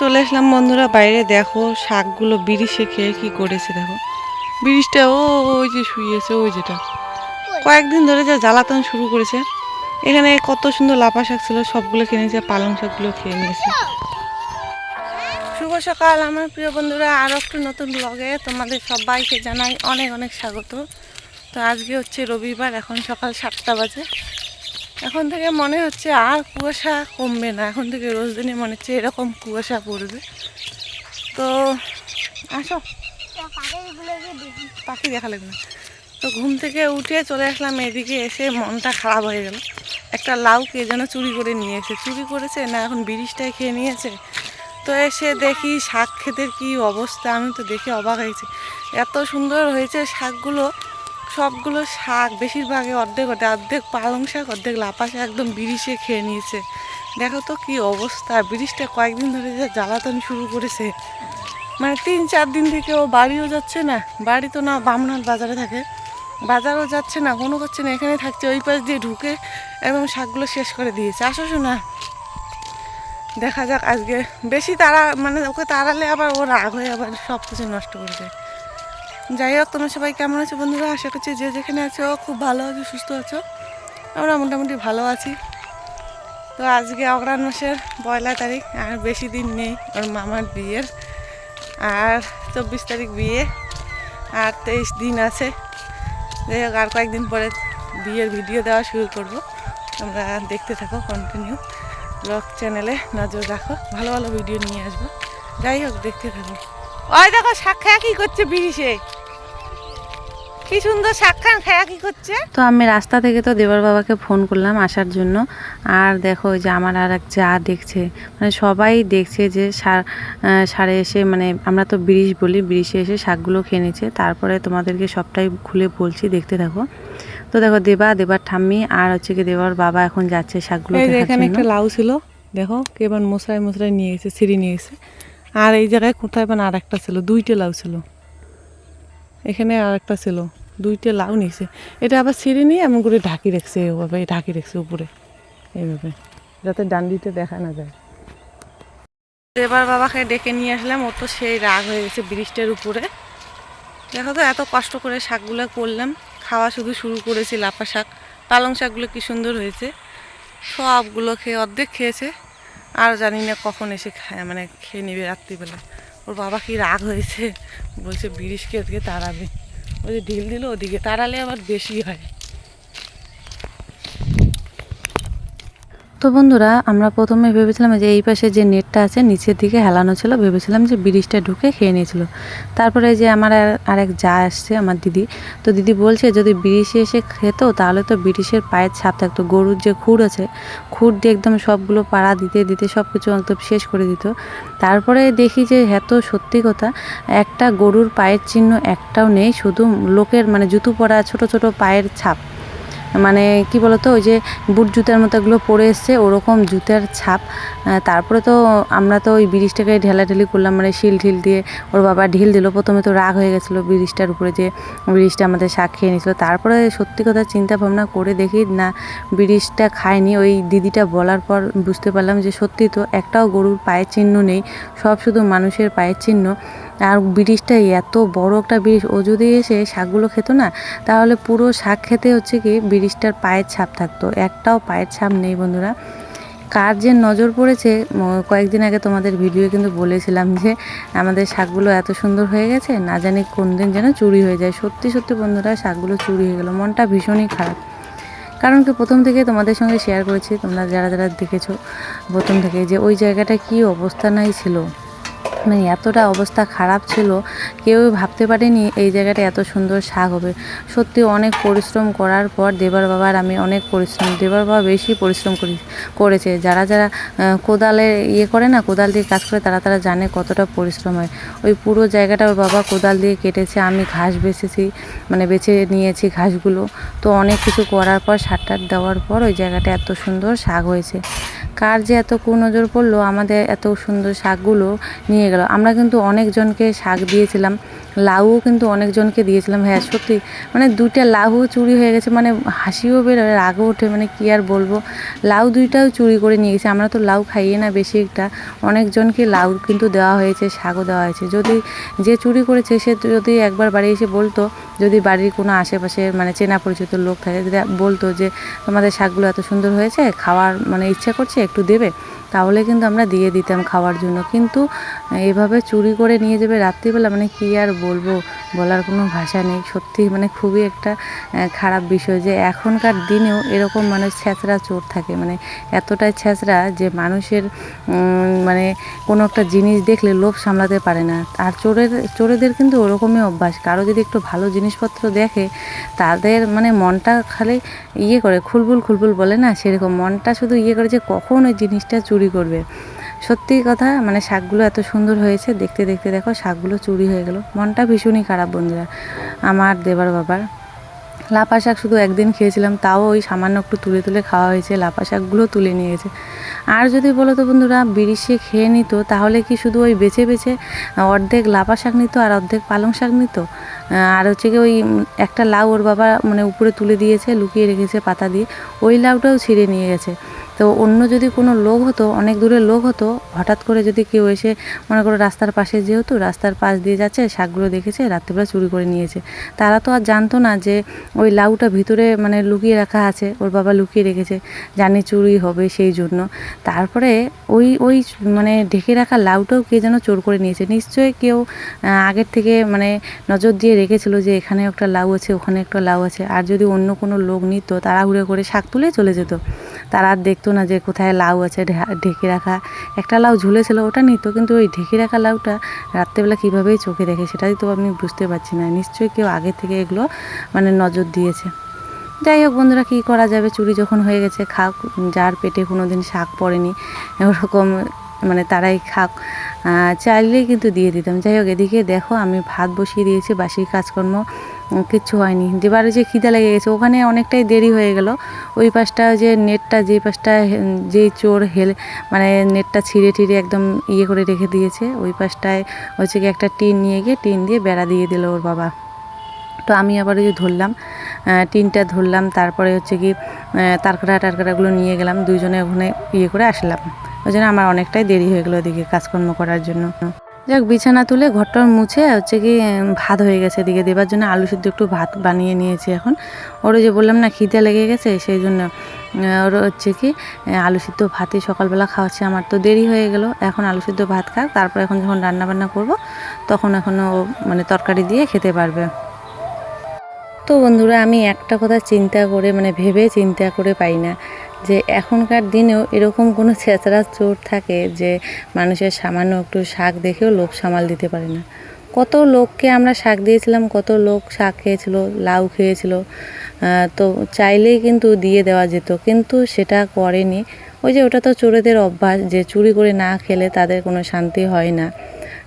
চলে আসলাম বন্ধুরা, বাইরে দেখো শাকগুলো বিড়িশে খেয়ে কি করেছে দেখো। বিড়িশটা ও, ওই যে শুয়েছে, ওই যেটা। কয়েকদিন ধরে যা জ্বালাতন শুরু করেছে। এখানে কত সুন্দর লাপা শাক ছিল, সবগুলো খেয়ে নিয়েছে, পালং শাকগুলো খেয়ে নিয়েছে। শুভ সকাল, আমার প্রিয় বন্ধুরা আরও একটু নতুন ব্লগে তোমাদের সবাইকে জানাই অনেক অনেক স্বাগত। তো আজকে হচ্ছে রবিবার, এখন সকাল সাতটা বাজে। এখন থেকে মনে হচ্ছে আর কুয়াশা কমবে না। এখন থেকে রোজ দিনে মনে হচ্ছে এরকম কুয়াশা পড়বে। তো আসো। পাখি দেখা লাগবে না। তো ঘুম থেকে উঠে চলে আসলাম, এদিকে এসে মনটা খারাপ হয়ে গেল। একটা লাউ কে যেন চুরি করে নিয়েছে চুরি করেছে না এখন বিরিশটাই খেয়ে নিয়েছে? তো এসে দেখি শাক ক্ষেতের কি অবস্থা, আমি তো দেখে অবাক হয়েছি। এত সুন্দর হয়েছে শাকগুলো। সবগুলো শাক বেশিরভাগে অর্ধেক অর্ধেক অর্ধেক পালং শাক, অর্ধেক লাপা শাক একদম বিরিশে খেয়ে নিয়েছে। দেখো তো কি অবস্থা, বিরিশটা কয়েকদিন ধরে যে জ্বালাতন শুরু করেছে। মানে তিন চার দিন থেকে ও বাড়িও যাচ্ছে না, বাড়ি তো না বামনাথ বাজারে থাকে। বাজারও যাচ্ছে না, কোনো করছে না, এখানে থাকছে, ওই পাশ দিয়ে ঢুকে একদম শাকগুলো শেষ করে দিয়েছে। আসো শোনা দেখা যাক আজকে। বেশি তারা মানে ওকে তাড়ালে আবার ও রাগ হয়ে আবার সব কিছু নষ্ট করে দেয়। যাই হোক, তোমরা সবাই কেমন আছো বন্ধুরা? আশা করছি যে যেখানে আছো খুব ভালো আছো, সুস্থ আছো। আমরা মোটামুটি ভালো আছি। তো আজকে অগ্রাণ মাসের পয়লা তারিখ, আর বেশি দিন নেই ওর মামার বিয়ের। আর চব্বিশ তারিখ বিয়ে, আর তেইশ দিন আছে। যাই হোক, আর কয়েকদিন পরে বিয়ের ভিডিও দেওয়া শুরু করব। তোমরা দেখতে থাকো কন্টিনিউ ব্লগ চ্যানেলে নজর রাখো। ভালো ভালো ভিডিও নিয়ে আসব। যাই হোক, দেখতে থাকো। ওই দেখো সাক্ষা কি করছে বিরিশে কি সুন্দর সাক্ষা খায়া কি করছে? তো আমি রাস্তা থেকে তো দেবর বাবাকে ফোন করলাম আসার জন্য। আর দেখো ওই যে আমার আর এক যা দেখছে মানে সবাই দেখছে যে সার আহ, সারে এসে মানে আমরা তো ব্রিজ বলি ব্রিজে এসে শাকগুলো খেয়ে নিচ্ছে। তারপরে তোমাদেরকে সবটাই খুলে বলছি দেখতে থাকো। তো দেখো দেবা দেবার ঠাম্মি আর হচ্ছে কি দেবার বাবা এখন যাচ্ছে শাকগুলো এখানে একটা লাউ ছিল দেখো কেবার মশাই মশাই নিয়ে গেছে সিঁড়ি নিয়ে গেছে আর এই জায়গায় কোথায় মানে আর একটা ছিল দুইটা লাউ ছিল। এখানে আর একটা ছিল। দুইটা লাউ নিয়েছে এটা আবার ছিঁড়ে নিয়ে এমন করে ঢাকি রাখছে এভাবে ঢাকি রাখছে উপরে। এইভাবে। যাতে ডান্ডিতে দেখা না যায়। এবার বাবাকে ডেকে নিয়ে আসলাম ও তো সেই রাগ হয়ে গেছে ব্রিজটার উপরে। দেখো তো, এত কষ্ট করে শাকগুলো করলাম। খাওয়া শুধু শুরু করেছি লাফা শাক। পালং শাকগুলো কি সুন্দর হয়েছে। সবগুলো খেয়ে অর্ধেক খেয়েছে। আর জানি না কখন এসে খায় মানে খেয়ে নেবে রাত্রিবেলা। ওর বাবা কি রাগ হয়েছে? বলছে বিরিশকে আজকে তাড়াবে। ওই যে ঢিল দিল ওদিকে তাড়ালে আবার বেশি হয়। তো বন্ধুরা, আমরা প্রথমে ভেবেছিলাম যে এই পাশে যে নেটটা আছে, নিচের দিকে হেলানো ছিল, ভেবেছিলাম যে ব্রিজটা ঢুকে খেয়ে নিয়েছিল। তারপরে যে আমার আর- আরেক যা আসছে, আমার দিদি। তো দিদি বলছে, যদি ব্রিজে এসে খেতো, তাহলে তো ব্রিটিশের পায়ের ছাপ থাকতো। গরুর যে খুঁড় আছে, খুঁড় দিয়ে একদম সবগুলো পাড়া দিতে দিতে সব কিছু একদম শেষ করে দিত। তারপরে দেখি যে এত সত্যি কথা, একটা গরুর পায়ের চিহ্ন একটাও নেই, শুধু লোকের মানে জুতো পরা ছোট ছোট পায়ের ছাপ। মানে কি বলতো, ওই যে বুট জুতার মতো এগুলো পরে এসছে, ওরকম জুতার ছাপ। তারপরে তো আমরা তো ওই ব্রিজটাকে ঢেলাঢেলি করলাম মানে শিল ঢিল দিয়ে ওর বাবা ঢিল দিল। প্রথমে তো রাগ হয়ে গেছিল ব্রিজটার উপরে যে ব্রিজটা আমাদের শাক খেয়ে নিয়েছিলো। তারপরে সত্যি কথা চিন্তা ভাবনা করে দেখি, না, ব্রিজটা খায়নি। ওই দিদিটা বলার পর বুঝতে পারলাম যে সত্যি তো একটাও গরুর পায়ের চিহ্ন নেই, সব শুধু মানুষের পায়ের চিহ্ন। আর ব্রিজটা এত বড় একটা ব্রিজ ও যদি এসে শাকগুলো খেত না, তাহলে পুরো শাক খেতে হচ্ছে কি ব্রিজটার পায়ের ছাপ থাকতো। একটাও পায়ের ছাপ নেই বন্ধুরা। কার যে নজর পড়েছে কয়েকদিন আগে তোমাদের ভিডিও কিন্তু বলেছিলাম যে আমাদের শাকগুলো এত সুন্দর হয়ে গেছে, না জানি কোন দিন যেন চুরি হয়ে যায়। সত্যি সত্যি বন্ধুরা, শাকগুলো চুরি হয়ে গেল। মনটা ভীষণই খারাপ। কারণ কি প্রথম থেকে তোমাদের সঙ্গে শেয়ার করেছি, তোমরা যারা যারা দেখেছ, প্রথম থেকে যে ওই জায়গাটা কি অবস্থা নাই ছিল। মানে এতটা অবস্থা খারাপ ছিল কেউ ভাবতে পারেনি এই জায়গাটা এত সুন্দর শাক হবে। সত্যি অনেক পরিশ্রম করার পর দেবার বাবার আমি অনেক পরিশ্রম, দেবার বাবা বেশি পরিশ্রম করি, করেছে। যারা যারা কোদালে ইয়ে করে না, কোদাল দিয়ে কাজ করে তারা তারা জানে কতটা পরিশ্রম হয়। ওই পুরো জায়গাটা ওর বাবা কোদাল দিয়ে কেটেছে, আমি ঘাস বেছেছি মানে বেছে নিয়েছি ঘাসগুলো। তো অনেক কিছু করার পর, সার টার দেওয়ার পর ওই জায়গাটা এত সুন্দর শাক হয়েছে। কার যে এত কুনজর পড়ল, আমাদের এত সুন্দর শাকগুলো নিয়ে গেল। আমরা কিন্তু অনেকজনকে শাক দিয়েছিলাম, লাউও কিন্তু অনেকজনকে দিয়েছিলাম। হ্যাঁ সত্যি মানে দুইটা লাউও চুরি হয়ে গেছে মানে হাসিও বেরোয় রাগও ওঠে মানে কি আর বলব? লাউ দুইটাও চুরি করে নিয়ে গেছে। আমরা তো লাউ খাইয়ে না বেশি একটা, অনেকজনকে লাউ কিন্তু দেওয়া হয়েছে, শাকও দেওয়া হয়েছে। যদি যে চুরি করেছে, সে যদি একবার বাড়ি এসে বলতো, যদি বাড়ির কোনো আশেপাশে মানে চেনা পরিচিত লোক থাকে বলতো যে, তোমাদের শাকগুলো এত সুন্দর হয়েছে, খাওয়ার মানে ইচ্ছা করছে একটু দেবে? তাহলে কিন্তু আমরা দিয়ে দিতাম খাওয়ার জন্য। কিন্তু এভাবে চুরি করে নিয়ে যাবে রাত্রিবেলা মানে কী আর বলব? বলার কোনো ভাষা নেই। সত্যি মানে খুবই একটা খারাপ বিষয় যে এখনকার দিনেও এরকম মানুষ ছ্যাঁচড়া চোর থাকে। মানে এতটাই ছ্যাঁচড়া যে মানুষের মানে কোনো একটা জিনিস দেখলে লোভ সামলাতে পারে না। আর চোরের, চোরেদের কিন্তু ওরকমই অভ্যাস। কারও যদি একটু ভালো জিনিসপত্র দেখে, তাদের মানে মনটা খালি ইয়ে করে, খুলবুল খুলবুল বলে না? সেরকম মনটা শুধু ইয়ে করে যে কখন ওই জিনিসটা চুরি করবে। সত্যি কথা মানে শাকগুলো এত সুন্দর হয়েছে, দেখতে দেখতে দেখো শাকগুলো চুরি হয়ে গেল। মনটা ভীষণই খারাপ বন্ধুরা, আমার দেবার বাবার। লাপা শাক শুধু একদিন খেয়েছিলাম, তাও ওই সামান্য একটু তুলে তুলে খাওয়া হয়েছে, লাপা শাকগুলো তুলে নিয়ে গেছে আর যদি বলো তো বন্ধুরা বিড়িশে খেয়ে নিত, তাহলে কি শুধু ওই বেছে বেছে অর্ধেক লাপা শাক নিত আর অর্ধেক পালং শাক নিত? আর হচ্ছে কি ওই একটা লাউ ওর বাবা মানে উপরে তুলে দিয়েছে, লুকিয়ে রেখেছে পাতা দিয়ে, ওই লাউটাও ছিঁড়ে নিয়ে গেছে। তো অন্য যদি কোনো লোক হতো, অনেক দূরের লোক হতো, হঠাৎ করে যদি কেউ এসে মনে করো রাস্তার পাশে যেহেতু রাস্তার পাশ দিয়ে যাচ্ছে, শাকগুলো দেখেছে, রাত্রিবেলা চুরি করে নিয়েছে। তারা তো আর জানতো না যে ওই লাউটা ভিতরে মানে লুকিয়ে রাখা আছে, ওর বাবা লুকিয়ে রেখেছে, জানি চুরি হবে সেই জন্য। তারপরে ওই ওই মানে ঢেকে রাখা লাউটাও কে যেন চোর করে নিয়েছে। নিশ্চয়ই কেউ আগের থেকে মানে নজর দিয়ে রেখেছিল যে এখানে একটা লাউ আছে, ওখানে একটা লাউ আছে। আর যদি অন্য কোনো লোক নিত তারা তাড়াহুড়ো করে শাক তুলে চলে যেত। তারা আর দেখতো না যে কোথায় লাউ আছে ঢেকে রাখা। একটা লাউ ঝুলেছিল, ওটা নিত, কিন্তু ওই ঢেকে রাখা লাউটা রাত্রেবেলা কীভাবেই চোখে দেখে সেটাই তো আমি বুঝতে পারছি না। নিশ্চয়ই কেউ আগে থেকে এগুলো মানে নজর দিয়েছে। যাই হোক বন্ধুরা, কী করা যাবে? চুরি যখন হয়ে গেছে, খাক, যার পেটে কোনো দিন শাক পড়েনি, ওরকম মানে তারাই খাক। চাইলেই কিন্তু দিয়ে দিতাম। যাই হোক, এদিকে দেখো, আমি ভাত বসিয়ে দিয়েছি, বাসি কাজকর্ম। কিচ্ছু হয়নি। যেবারে যে খিদে লেগে গেছে ওখানে অনেকটাই দেরি হয়ে গেল। ওই পাশটা যে নেটটা যে পাশটা যেই চোর হেল মানে নেটটা ছিঁড়ে টিড়ে একদম ইয়ে করে রেখে দিয়েছে ওই পাশটায় হচ্ছে কি একটা টিন নিয়ে গিয়ে টিন দিয়ে বেড়া দিয়ে দিল ওর বাবা। তো আমি আবার ওই যে ধরলাম টিনটা ধরলাম তারপরে হচ্ছে কি আহ, তারকাটা টারকাটাগুলো নিয়ে গেলাম দুইজনে ওখানে ইয়ে করে আসলাম। ওই জন্য আমার অনেকটাই দেরি হয়ে গেলো ওদিকে কাজকর্ম করার জন্য। যাক, বিছানা তুলে ঘরটার মুছে হচ্ছে কি ভাত হয়ে গেছে এদিকে। দেবার জন্য আলু সিদ্ধ একটু ভাত বানিয়ে নিয়েছি এখন। ওর যে বললাম না, খিদে লেগে গেছে, সেই জন্য ওর হচ্ছে কি আলু সিদ্ধ ভাতই সকালবেলা খাওয়াচ্ছে। আমার তো দেরি হয়ে গেল, এখন আলু সিদ্ধ ভাত খাক তারপর এখন যখন রান্নাবান্না করব করব, তখন এখন ও মানে তরকারি দিয়ে খেতে পারবে। তো বন্ধুরা, আমি একটা কথা চিন্তা করে মানে ভেবে চিন্তা করে পাই না যে এখনকার দিনেও এরকম কোনো ছেঁচড়া চোর থাকে যে মানুষের সামান্য একটু শাক দেখেও লোভ সামাল দিতে পারে না। কত লোককে আমরা শাক দিয়েছিলাম, কত লোক শাক খেয়েছিল, লাউ খেয়েছিল তো চাইলেই কিন্তু দিয়ে দেওয়া যেত, কিন্তু সেটা করেনি। ওই যে ওটা তো চোরেদের অভ্যাস যে চুরি করে না খেলে তাদের কোনো শান্তি হয় না।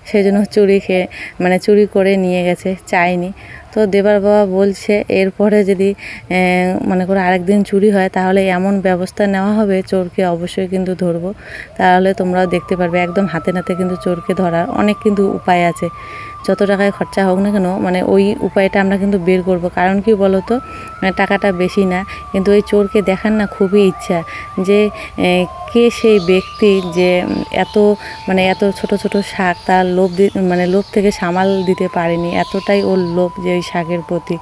সেজন্য চুরি খেয়ে মানে চুরি করে নিয়ে গেছে, চায়নি। তো দেবার বাবা বলছে, এরপরে যদি মনে করো আরেকদিন চুরি হয়, তাহলে এমন ব্যবস্থা নেওয়া হবে, চোরকে অবশ্যই কিন্তু ধরবো। তাহলে তোমরাও দেখতে পারবে, একদম হাতে নাতে কিন্তু চোরকে ধরার অনেক কিন্তু উপায় আছে। যত টাকায় খরচা হোক না কেন মানে ওই উপায়টা আমরা কিন্তু বের করব। কারণ কি বলো তো টাকাটা বেশি না, কিন্তু ওই চোরকে দেখার না খুবই ইচ্ছা যে কে সেই ব্যক্তি যে, এত মানে এত ছোট ছোট শাক তার লোভ মানে লোভ থেকে সামাল দিতে পারেনি। এতটাই ওর লোভ যে শাকের প্রতি।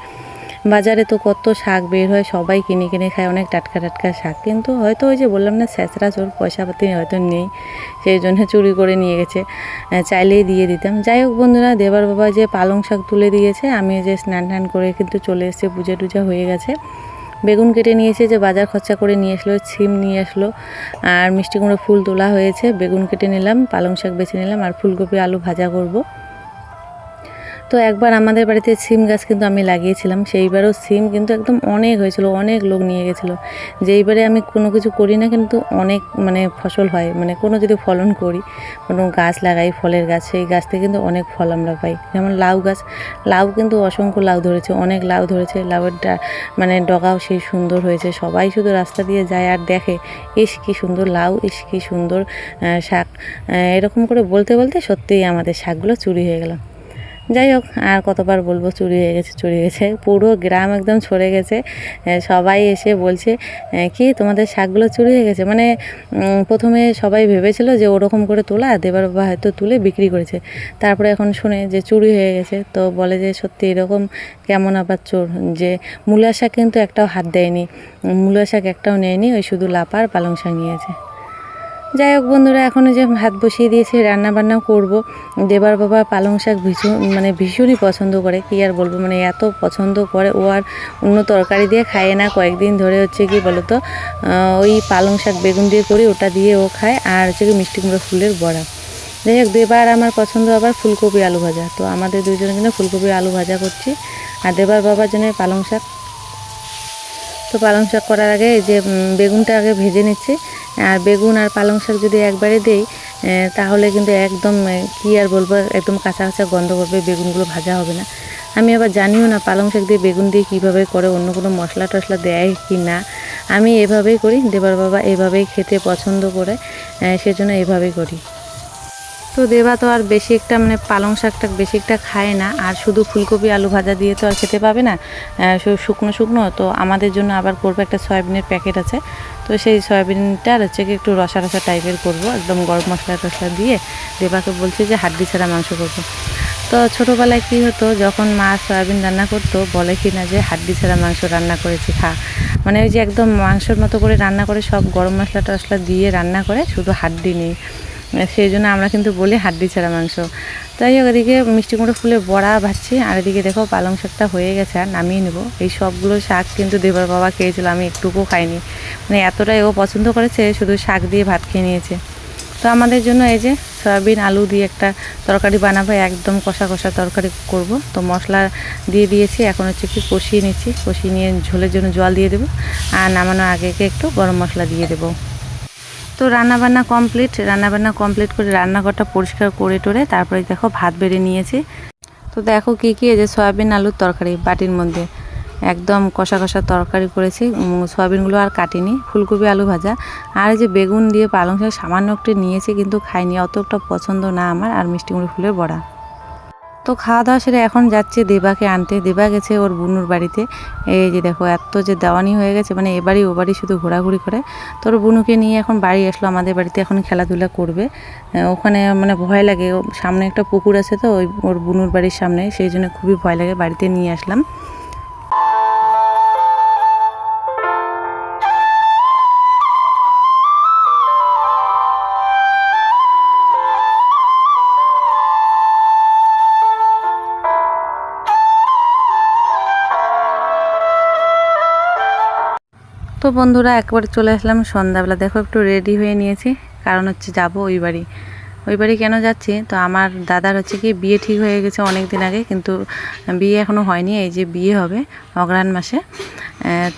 বাজারে তো কত শাক বের হয়, সবাই কিনে কিনে খায়, অনেক টাটকা টাটকা শাক। কিন্তু হয়তো ওই যে বললাম না, স্যাঁচড়া চোর পয়সা পাতি হয়তো নেই, সেই জন্য চুরি করে নিয়ে গেছে। চাইলেই দিয়ে দিতাম। যাই হোক বন্ধুরা, দেবার বাবা যে পালং শাক তুলে দিয়েছে, আমি যে স্নান টান করে কিন্তু চলে এসেছি, পূজা টুজা হয়ে গেছে। বেগুন কেটে নিয়েছে, যে বাজার খরচা করে নিয়ে আসলো, ছিম নিয়ে আসলো, আর মিষ্টি কুমড়ো ফুল তোলা হয়েছে। বেগুন কেটে নিলাম, পালং শাক বেছে নিলাম, আর ফুলকপি আলু ভাজা করব। তো একবার আমাদের বাড়িতে সিম গাছ কিন্তু আমি লাগিয়েছিলাম, সেইবারও সিম কিন্তু একদম অনেক হয়েছিল, অনেক লোক নিয়ে গেছিল। যেইবারে আমি কোনো কিছু করি না কিন্তু অনেক মানে ফসল হয় মানে কোনো যদি ফলন করি, কোনো গাছ লাগাই, ফলের গাছ, সেই গাছ থেকে কিন্তু অনেক ফল আমরা পাই। যেমন লাউ গাছ, লাউ কিন্তু অসংখ্য লাউ ধরেছে, অনেক লাউ ধরেছে, লাউয়ের মানে ডগাও সেই সুন্দর হয়েছে, সবাই শুধু রাস্তা দিয়ে যায় আর দেখে, ইস কি সুন্দর লাউ, ইস কি সুন্দর শাক এরকম করে বলতে বলতে সত্যিই আমাদের শাকগুলো চুরি হয়ে গেল। যাই হোক, আর কতবার বলব, চুরি হয়ে গেছে, চুরি হয়ে গেছে। পুরো গ্রাম একদম ছড়ে গেছে। সবাই এসে বলছে কি তোমাদের শাকগুলো চুরি হয়ে গেছে? মানে প্রথমে সবাই ভেবেছিল যে ওরকম করে তোলা দেবার বাবা হয়তো তুলে বিক্রি করেছে। তারপরে এখন শুনে যে চুরি হয়ে গেছে, তো বলে যে সত্যি এরকম কেমন আবার চোর? যে মূলা শাক কিন্তু একটাও হাত দেয়নি। মূলা শাক একটাও নেয়নি, ওই শুধু লাপা আর পালং শাক নিয়েছে যাই হোক বন্ধুরা, এখন যে ভাত বসিয়ে দিয়েছি রান্না বান্না করব। দেবার বাবা পালং শাক ভীষণ মানে ভীষণই পছন্দ করে, কি আর বলব মানে এত পছন্দ করে। ও আর অন্য তরকারি দিয়ে খায় না, কয়েকদিন ধরে হচ্ছে কি বলতো ওই পালং শাক বেগুন দিয়ে করি ওটা দিয়ে ও খায়, আর হচ্ছে কি মিষ্টি কুমড়ো ফুলের বড়া। যাই হোক, দেবার আমার পছন্দ আবার ফুলকপি আলু ভাজা। তো আমাদের দুজনে কিন্তু ফুলকপি আলু ভাজা করছি, আর দেবার বাবার জন্য পালং শাক। তো পালং শাক করার আগে যে বেগুনটা আগে ভেজে নিচ্ছি আর বেগুন আর পালং শাক যদি একবারে দেই তাহলে কিন্তু একদম কি আর বলব, একদম কাঁচা কাঁচা গন্ধ করবে, বেগুনগুলো ভাজা হবে না। আমি আবার জানিও না পালং শাক দিয়ে বেগুন দিয়ে কীভাবে করে, অন্য কোনো মশলা টশলা দেয় কি না। আমি এভাবেই করি, দেবার বাবা এভাবেই খেতে পছন্দ করে সেজন্য এভাবেই করি। তো দেবা তো আর বেশি একটা মানে পালং শাকটা বেশি একটা খায় না। আর শুধু ফুলকপি, আলু ভাজা দিয়ে তো আর খেতে পাবে না। শুকনো শুকনো। তো আমাদের জন্য আবার করব একটা সয়াবিনের প্যাকেট আছে। তো সেই সয়াবিনটা হচ্ছে কি একটু রসা রসা টাইপের করব। একদম গরম মশলা টশলা দিয়ে দেবাকে বলছি যে হাড্ডি ছাড়া মাংস করব। তো ছোটোবেলায় কী হতো, যখন মা সয়াবিন রান্না করতো, বলে কি না যে হাড্ডি ছাড়া মাংস রান্না করেছি, খা। মানে ওই যে একদম মাংসের মতো করে রান্না করে সব গরম মশলা টশলা দিয়ে রান্না করে শুধু হাড্ডি নেই। সেই জন্য আমরা কিন্তু বলি হাড্ডি ছাড়া মাংস। তাই হোক, এদিকে মিষ্টি কুমড়ো ফুলে বড়া ভাজছি, আর এদিকে দেখো পালং শাকটা হয়ে গেছে, আর নামিয়ে নেব। এই সবগুলো শাক কিন্তু দেবার বাবা খেয়েছিল, আমি একটুকুও খাইনি। মানে এতটাই ও পছন্দ করেছে, শুধু শাক দিয়ে ভাত খেয়ে নিয়েছে। তো আমাদের জন্য এই যে সয়াবিন, আলু দিয়ে একটা তরকারি বানাবো, একদম কষা কষা তরকারি করব। তো মশলা দিয়ে দিয়েছি, এখন হচ্ছে কি কষিয়ে নিচ্ছি। কষিয়ে নিয়ে ঝোলের জন্য জল দিয়ে দেবো, আর নামানোর আগে একটু গরম মশলা দিয়ে দেবো। তো রান্নাবান্না কমপ্লিট রান্নাবান্না কমপ্লিট করে রান্নাঘরটা পরিষ্কার করে টোরে তারপরে দেখো ভাত বেড়ে নিয়েছি। তো দেখো কী কী এই যে সয়াবিন আলুর তরকারি বাটির মধ্যে। একদম কষা কষা তরকারি করেছি। সয়াবিনগুলো আর কাটিনি, ফুলকপি আলু ভাজা। আর এই যে বেগুন দিয়ে পালং শাক সামান্য একটু নিয়েছি কিন্তু খাইনি, অতটা পছন্দ না আমার, আর মিষ্টি মুড়ি ফুলের বড়া। তো খাওয়া দাওয়া সেরে এখন যাচ্ছে, দেবাকে আনতে। দেবা গেছে ওর বুনুর বাড়িতে। এই যে দেখো, এত যে দেওয়ানি হয়ে গেছে মানে এবারই ও বাড়ি শুধু ঘোরাঘুরি করে। তো ওর বুনুকে নিয়ে এখন বাড়ি আসলো, আমাদের বাড়িতে এখন খেলাধুলা করবে। ওখানে মানে ভয় লাগে। সামনে একটা পুকুর আছে তো, ওই ওর বুনুর বাড়ির সামনে, সেই জন্য খুবই ভয় লাগে। বাড়িতে নিয়ে আসলাম। তো বন্ধুরা, একবার চলে আসলাম সন্ধ্যাবেলা। দেখো, একটু রেডি হয়ে নিয়েছি। কারণ হচ্ছে যাব ওই বাড়ি। ওই বাড়ি কেন যাচ্ছি? তো আমার দাদার হচ্ছে কি বিয়ে ঠিক হয়ে গেছে অনেক দিন আগে, কিন্তু বিয়ে এখনও হয়নি, এই যে বিয়ে হবে অগ্রহায়ণ মাসে।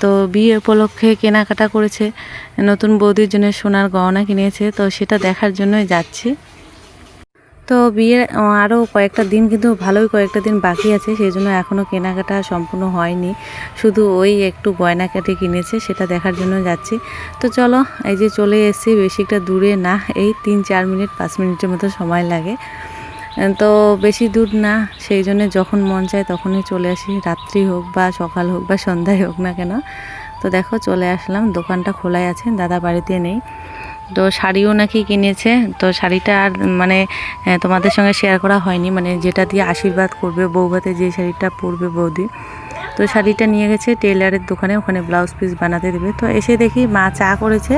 তো বিয়ে উপলক্ষে কেনাকাটা করেছে নতুন বৌদির জন্য সোনার গহনা কিনেছে, তো সেটা দেখার জন্যই যাচ্ছি। তো বিয়ের আরও কয়েকটা দিন কিন্তু ভালোই কয়েকটা দিন বাকি আছে, সেই জন্য এখনও কেনাকাটা সম্পূর্ণ হয়নি। শুধু ওই একটু গয়নাকাটি কিনেছে, সেটা দেখার জন্য যাচ্ছি। তো চলো, এই যে চলে এসেছি, বেশি একটা দূরে না, এই তিন চার মিনিট, পাঁচ মিনিটের মতো সময় লাগে। তো বেশি দূর না, সেই জন্য যখন মন চায় তখনই চলে আসি, রাত্রি হোক বা সকাল হোক বা সন্ধ্যায় হোক না কেন। তো দেখো, চলে আসলাম, দোকানটা খোলাই আছে, দাদা বাড়িতে নেই। তো শাড়িও নাকি কিনেছে। তো শাড়িটা আর মানে তোমাদের সঙ্গে শেয়ার করা হয়নি। মানে যেটা দিয়ে আশীর্বাদ করবে বৌভাতে, যে শাড়িটা পরবে বৌদি। তো শাড়িটা নিয়ে গেছে টেলারের দোকানে, ওখানে ব্লাউজ পিস বানাতে দেবে। তো এসে দেখি মা চা করেছে।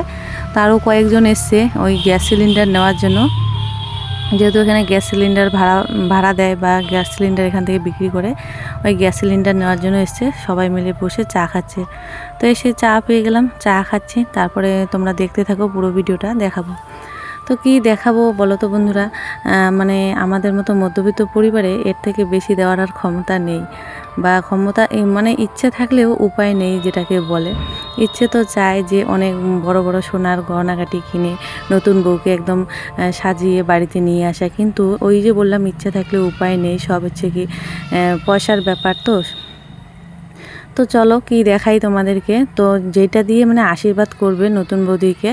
তারও কয়েকজন এসছে ওই গ্যাস সিলিন্ডার নেওয়ার জন্য। যেহেতু এখানে গ্যাস সিলিন্ডার ভাড়া ভাড়া দেয় বা গ্যাস সিলিন্ডার এখান থেকে বিক্রি করে, ওই গ্যাস সিলিন্ডার নেওয়ার জন্য এসছে, সবাই মিলে বসে চা খাচ্ছে। তো এসে চা পেয়ে গেলাম, চা খাচ্ছি, তারপরে তোমরা দেখতে থাকো পুরো ভিডিওটা, দেখাবো। তো কি দেখাবো বলো তো বন্ধুরা? মানে আমাদের মতো মধ্যবিত্ত পরিবারে এর থেকে বেশি দেওয়ার আর ক্ষমতা নেই। বা ক্ষমতা মানে ইচ্ছে থাকলেও উপায় নেই যেটাকে বলে। ইচ্ছে তো চায় যে অনেক বড় বড় সোনার গহনাগাটি কিনে নতুন বউকে একদম সাজিয়ে বাড়িতে নিয়ে আসা। কিন্তু ওই যে বললাম, ইচ্ছে থাকলে উপায় নেই। সব হচ্ছে কি পয়সার ব্যাপার তো। তো চলো কি দেখাই তোমাদেরকে। তো যেটা দিয়ে মানে আশীর্বাদ করবে নতুন বৌদিকে,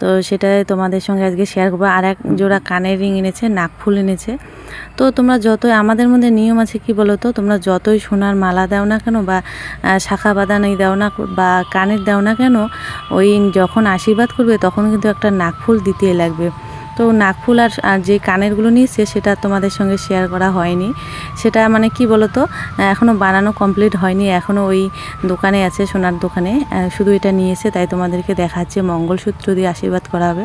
তো সেটাই তোমাদের সঙ্গে আজকে শেয়ার করব। আর এক জোড়া কানের রিং এনেছে নাকফুল এনেছে। তো তোমরা যতই, আমাদের মধ্যে নিয়ম আছে কি বলো তো? তোমরা যতই সোনার মালা দাও না কেন বা শাখা বাদানি দাও না বা কানের দাও না কেন, ওই যখন আশীর্বাদ করবে তখন কিন্তু একটা নাকফুল দিতেই লাগবে। তো নাকফুল আর যে কানেরগুলো নিয়েছে সেটা তোমাদের সঙ্গে শেয়ার করা হয়নি। সেটা মানে কি বলো তো এখনও বানানো কমপ্লিট হয়নি এখনও ওই দোকানে আছে, সোনার দোকানে। শুধু এটা নিয়েছে, তাই তোমাদেরকে দেখাচ্ছে, মঙ্গলসূত্র দিয়ে আশীর্বাদ করা হবে।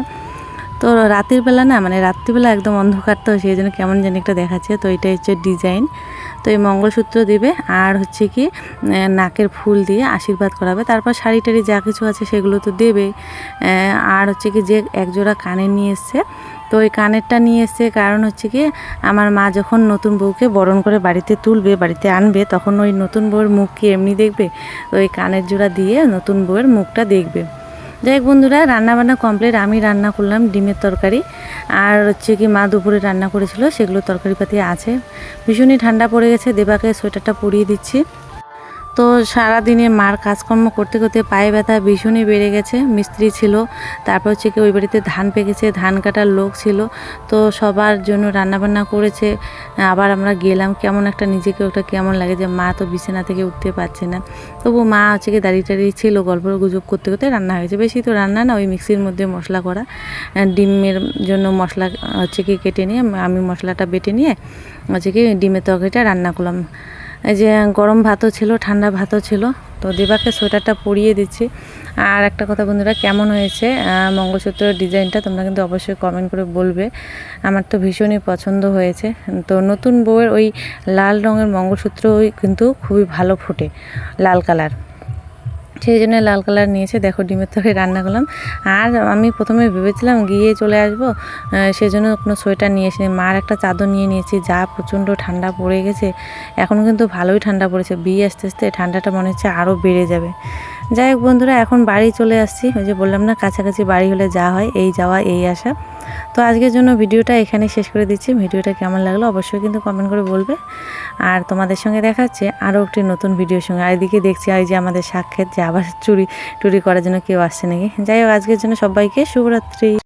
তো রাতের বেলা না মানে রাত্রিবেলা একদম অন্ধকার তো, সেই জন্য কেমন জানি একটা দেখাচ্ছে। তো এটা হচ্ছে ডিজাইন তো এই মঙ্গলসূত্র দিবে। আর হচ্ছে কি নাকের ফুল দিয়ে আশীর্বাদ করাবে। তারপর শাড়ি টাড়ি যা কিছু আছে সেগুলো তো দেবে। আর হচ্ছে কি, যে একজোড়া কানে নিয়ে এসছে, তো ওই কানেরটা নিয়ে এসছে কারণ হচ্ছে কি, আমার মা যখন নতুন বউকে বরণ করে বাড়িতে তুলবে, বাড়িতে আনবে, তখন ওই নতুন বউয়ের মুখ কি এমনি দেখবে? ওই কানের জোড়া দিয়ে নতুন বউয়ের মুখটা দেখবে। যাই হোক বন্ধুরা, রান্নাবান্না কমপ্লিট আমি রান্না করলাম ডিমের তরকারি। আর হচ্ছে কি মা দুপুরে রান্না করেছিল, সেগুলো তরকারি পাতি আছে। ভীষণই ঠান্ডা পড়ে গেছে, দেবাকে সোয়েটারটা পরিয়ে দিচ্ছি। তো সারাদিনে মার কাজকর্ম করতে করতে পায়ে ব্যথা ভীষণই বেড়ে গেছে। মিস্ত্রি ছিল, তারপর হচ্ছে কি ওই বাড়িতে ধান পেকেছে, ধান কাটার লোক ছিল। তো সবার জন্য রান্নাবান্না করেছে। আবার আমরা গেলাম, কেমন একটা নিজেকে ওটা কেমন লাগে যে মা তো বিছানা থেকে উঠতে পারছে না। তবু মা হচ্ছে কি দাঁড়িয়ে টাড়িয়ে ছিল, গল্প গুজব করতে করতে রান্না হয়েছে। বেশি তো রান্না না, ওই মিক্সির মধ্যে মশলা করা। ডিমের জন্য মশলা হচ্ছে কি কেটে নিয়ে, আমি মশলাটা বেটে নিয়ে হচ্ছে কি ডিমের তরকারিটা রান্না করলাম। যে গরম ভাতও ছিল, ঠান্ডা ভাতও ছিল। তো দেবাকে সোয়েটারটা পরিয়ে দিচ্ছি। আর একটা কথা বন্ধুরা, কেমন হয়েছে? মঙ্গলসূত্র মঙ্গলসূত্রের ডিজাইনটা তোমরা কিন্তু অবশ্যই কমেন্ট করে বলবে। আমার তো ভীষণই পছন্দ হয়েছে। তো নতুন বউয়ের ওই লাল রঙের মঙ্গলসূত্র ওই কিন্তু খুবই ভালো ফোটে, লাল কালার। সেই জন্য লাল কালার নিয়েছে। দেখো ডিমের তরকারি রান্না করলাম। আর আমি প্রথমে ভেবেছিলাম গিয়ে চলে আসব সেই জন্য কোনো সোয়েটার নিয়ে এসে মার একটা চাদর নিয়ে নিয়েছি, যা প্রচণ্ড ঠান্ডা পড়ে গেছে। এখন কিন্তু ভালোই ঠান্ডা পড়েছে। বিয়ে আস্তে আস্তে ঠান্ডাটা মনে হচ্ছে আরও বেড়ে যাবে। যাই হোক বন্ধুরা, এখন বাড়ি চলে আসছি। ওই যে বললাম না, কাছাকাছি বাড়ি হলে যা হয়, এই যাওয়া, এই আসা। তো আজকের জন্য ভিডিওটা এখানে শেষ করে দিচ্ছি। ভিডিওটা কেমন লাগল অবশ্যই কিন্তু কমেন্ট করে বলবে। আর তোমাদের সঙ্গে দেখাচ্ছে আরও একটি নতুন ভিডিওর সঙ্গে। আর এদিকে দেখছি আর যে আমাদের সাক্ষাৎ যে আবার চুরি, টুরি করার জন্য কেউ আসছে নাকি। যাই হোক, আজকের জন্য সবাইকে শুভরাত্রি।